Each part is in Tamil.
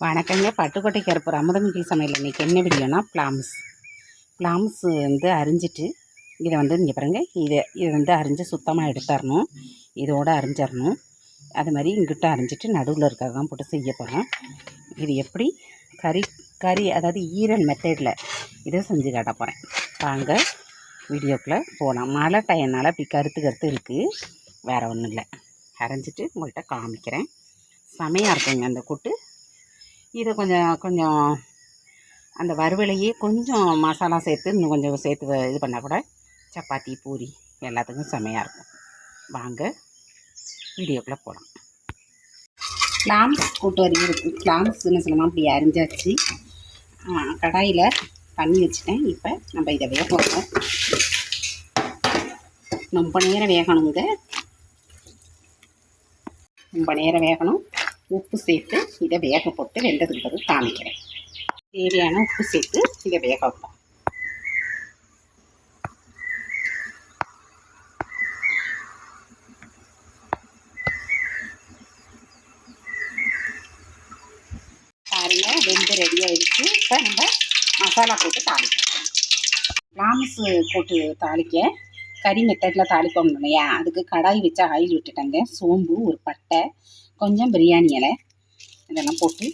வணக்கங்க. பட்டுக்கோட்டை கருப்பூர் அமுதமிகி சமையல் இன்றைக்கி என்ன வீடியோனா பிளாம்ஸ் பிளாம்ஸ் வந்து அரிஞ்சிட்டு இதை வந்து இங்கே பாருங்கள் இதை இதை வந்து அரிஞ்சு சுத்தமாக எடுத்துடணும் இதோடு அரிஞ்சிடணும் அது மாதிரி இங்கிட்ட அரிஞ்சிட்டு நடுவில் இருக்கிறதான் போட்டு செய்ய போகிறோம் இது எப்படி? கறி கறி அதாவது ஈரல் மெத்தடில் இதை செஞ்சு காட்ட போகிறேன் வாங்க வீடியோக்குள்ளே போகலாம் மழை டையனால் இப்படி கருத்து கருத்து இருக்குது வேறு ஒன்றும் இல்லை. அரைஞ்சிட்டு உங்கள்கிட்ட காமிக்கிறேன். செமையாக இருக்குங்க அந்த கூட்டு. இதை கொஞ்சம் கொஞ்சம் அந்த வறுவலையே கொஞ்சம் மசாலா சேர்த்து இன்னும் கொஞ்சம் சேர்த்து இது பண்ணால் கூட சப்பாத்தி பூரி எல்லாத்துக்கும் செமையாக இருக்கும். வாங்க வீடியோக்குள்ளே போகலாம் கிளாம்ஸ் கூட்டு வரைக்கும் கிளாம்ஸ் சின்ன சின்னமாக அப்படி அரிஞ்சாச்சு. கடாயில் பண்ணி வச்சுட்டேன். இப்போ நம்ம இதை வேக வைப்போம். ரொம்ப நேரம் வேகணுங்க. ரொம்ப நேரம் வேகணும். உப்பு சேர்த்து இதை வேக போட்டு வெந்ததுக்கு பிறகு காமிக்கிறேன் தேவையான உப்பு சேர்த்து இதை வேக வைப்போம். பாருங்க வெந்து ரெடி ஆயிடுச்சு. இப்போ நம்ம மசாலா போட்டு தாளிக்கலாம். லாமஸ் போட்டு தாளிக்க கறி மெத்தடில் தாளிப்போம் இல்லையா? அதுக்கு கடாய் வச்சு ஆயில் விட்டுட்டேங்க. சோம்பு ஒரு பட்டை கொஞ்சம் பிரியாணி இலை இதெல்லாம் போட்டு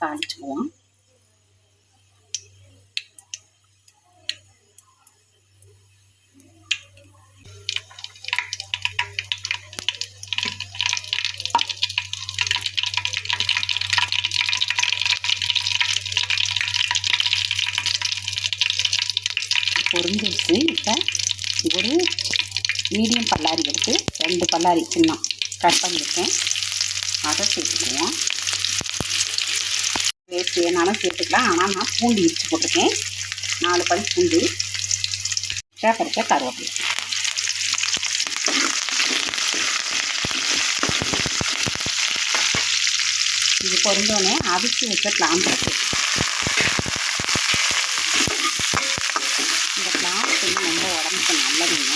தாளிச்சுக்குவோம் பொரிஞ்சிருச்சு. இப்போ ஒரு மீடியம் பல்லாரி எடுத்து ரெண்டு பல்லாரி சின்னம் கட் பண்ணியிருக்கேன். அதை சேர்த்துக்குவோம். வேஸ்ட் வேணாலும் சேர்த்துக்கலாம். ஆனால் நான் பூண்டு இடிச்சு போட்டிருக்கேன். நாலு பல் பூண்டு. பேப்பரிக்க கருவேப்பிலை. இது பொருந்தோடனே அவிச்சு வச்ச பிளாம்பு இருக்குது பிளாம்பு வந்து ரொம்ப உடம்புக்கு நல்லதுங்க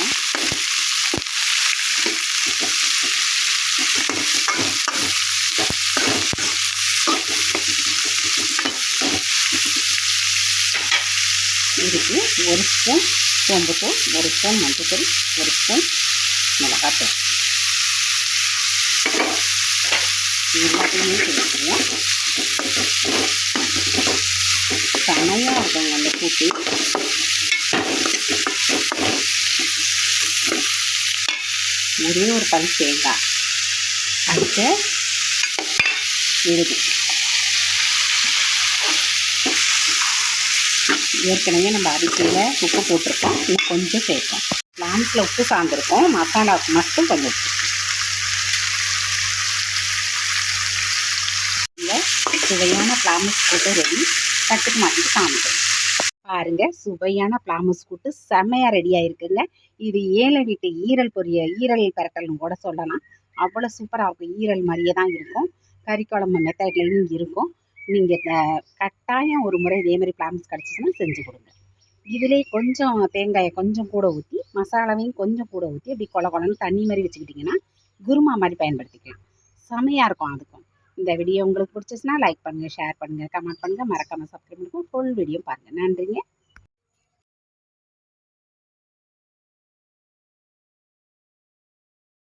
இதுக்கு ஒரு ஸ்பூன் சோம்புத்தூள் ஒரு ஸ்பூன் மஞ்சத்தூள் ஒரு ஸ்பூன் மிளகாத்தூள் எல்லாத்தையுமே சேர்த்துக்குவோம் செமையாக இருக்கும் அந்த கூட்டி. ஒரே ஒரு பல் தேங்காய். அடுத்து விழுது ஏற்கனவே நம்ம அரிசியில் உப்பு போட்டிருக்கோம். இன்னும் கொஞ்சம் சேர்ப்போம். லான்ஸில் உப்பு சார்ந்திருக்கோம். மசாலாவுக்கு மட்டும் கொஞ்சம் உப்பு சுவையான பிளாமஸ் கூட்டு ரெடி. தட்டுக்கு மாற்றி காமிக்கிறேன் பாருங்கள் சுவையான பிளாமஸ் கூட்டு செம்மையாக ரெடி ஆயிருக்குங்க. இது ஏழை வீட்டு ஈரல் பொரிய ஈரல் பரட்டல்னு கூட சொல்லலாம். அவ்வளோ சூப்பராக இருக்கும். ஈரல் மாதிரியே தான் இருக்கும். கறி குழம்பு மெத்தட்லேயும் இருக்கும். நீங்கள் கட்டாயம் ஒரு முறை இதே மாதிரி பிளாம்ஸ் கிடச்சிச்சின்னா செஞ்சு கொடுங்க. இதிலே கொஞ்சம் தேங்காயை கொஞ்சம் கூட ஊற்றி மசாலாவையும் கொஞ்சம் கூட ஊற்றி அப்படி கொல கொலன்னு தண்ணி மாதிரி வச்சுக்கிட்டிங்கன்னா குருமா மாதிரி பயன்படுத்திக்கலாம். செமையாக இருக்கும் அதுக்கும். இந்த வீடியோ உங்களுக்கு பிடிச்சிச்சுன்னா லைக் பண்ணுங்கள் ஷேர் பண்ணுங்கள் கமெண்ட் பண்ணுங்கள் மறக்காமல் சப்ஸ்கிரைப் பண்ணுங்கள் ஃபுல் வீடியோ பாருங்கள் நன்றிங்க.